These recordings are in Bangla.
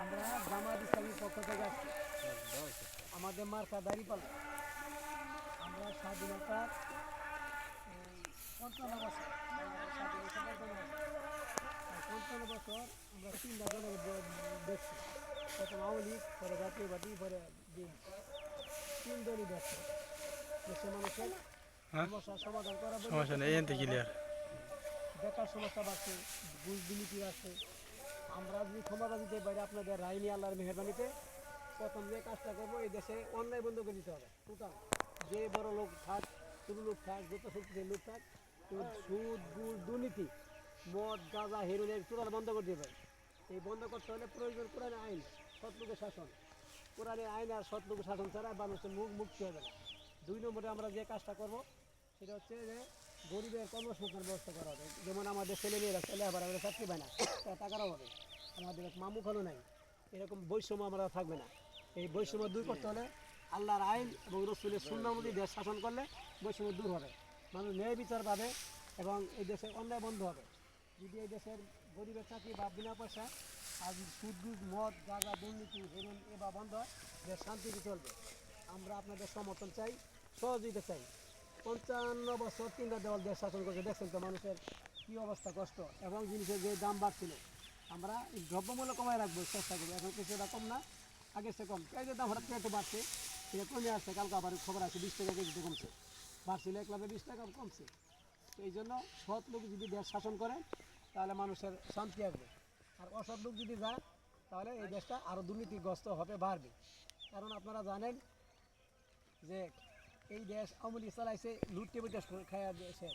আমরা জামাত ইসলামীর পক্ষ থেকে আসছি। আমাদের মার্কা দাঁড়িপাল আমরা স্বাধীনতার পঞ্চান্ন বছর আমরা স্বাধীনতা পঞ্চান্ন বছর। পঞ্চান্ন বছর আমরা তিনটা দলের দেখছি। প্রথম আওয়ামী লীগ পরে জাতীয় পার্টি পরে বিএনপি। তিন দলই দেখছে। দেশের মানুষের হ্যাঁ? সমস্যার সমাধান করা সমস্যা নেই এনতে ক্লিয়ার বেকার সমস্যা বাড়ছে ঘুষ দুর্নীতি বাড়ছে আমরা যদি ক্ষমতা দিতে পারি আপনাদের রায় নিয়ে আল্লাহর মেহরবানিতে প্রথম যে কাজটা করব, এই দেশে অন্যায় বন্ধ করে দিতে হবে। টোটাল যে বড় লোক থাক, ছোটো লোক থাক, যত শক্তিশালী লোক থাক সুদ ঘুষ দুর্নীতি, মদ, গাঁজা হেরোইনের টোটাল বন্ধ করে দিতে হবে এই বন্ধ করতে হলে প্রয়োজন কোরআনে আইন, সৎলোকের শাসন। কোরআনে আইন আর সৎলোকের শাসন ছাড়া মানুষের মুখ মুক্তি হবে না। দুই নম্বরে আমরা যে কাজটা করব, সেটা হচ্ছে যে গরিবের কর্মসংস্থান ব্যবস্থা করা হবে। যেমন আমাদের ছেলেমেয়েরা ছেলে আবার আমরা চাকরি পায় না টাকার অভাবে আমাদের এক মামু খালু নাই। এরকম বৈষম্য আমরা থাকবে না। এই বৈষম্য দূর করতে হলে আল্লাহর আইন এবং রসুলের সুন্নামতি দেশ শাসন করলে বৈষম্য দূর হবে। মানুষ ন্যায় বিচার পাবে এবং এই দেশের অন্যায় বন্ধ হবে। যদি এই দেশের গরিবের চাকরি বা বিনা পয়সা, আর সুদ মদ গাঁজা দুর্নীতি হেরোইন এ বা বন্ধ হয়, দেশ শান্তিতে চলবে। আমরা আপনাদের সমর্থন চাই, সহযোগিতা চাই। পঞ্চান্ন বছর তিনটা দেওয়াল দেশ শাসন করছে। দেখছেন তো মানুষের কী অবস্থা কষ্ট এবং জিনিসের যে দাম বাড়ছিল। আমরা এই দ্রব্যমূল্য কমায় রাখব, চেষ্টা করব। এখন কিছুটা কম না, আগে চেয়ে কম। পেঁয়াজের দাম হঠাৎ করে একটু বাড়ছে সেটা কমে আসছে, কালকে আবার খবর আছে, বিশ টাকা কেজিতে কমছে। বাড়ছিল এক লাভে বিশ টাকা কমছে। তো এই জন্য সৎ লোক যদি দেশ শাসন করে, তাহলে মানুষের শান্তি আসবে। আর অসৎ লোক যদি যায়, তাহলে এই দেশটা আরও দুর্নীতিগ্রস্ত হবে, বাড়বে। কারণ আপনারা জানেন যে এই দেশ আওয়ামী লীগ চালাইছে লুটতে বুটে খাইয়া দিয়েছে।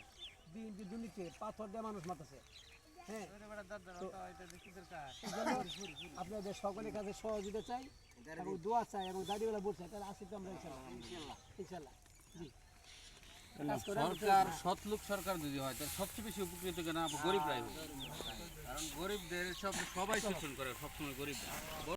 দিন দুর্নীতি পাথর দিয়ে মানুষ মাতাছে হ্যাঁ। আপনাদের সকলের কাছে সহযোগিতা চাই এবং দোয়া চাই এবং বলছে তাহলে আসি তো আমরা ইনশাল্লাহ। ইনশাল্লাহ। জি। সরকার সৎলোক সরকার যদি হয় তাহলে সবচেয়ে বেশি উপকৃত কেন? গরিবরাই হবে কারণ গরিবদের সব সবাই শোষণ করে সবসময় গরিবরা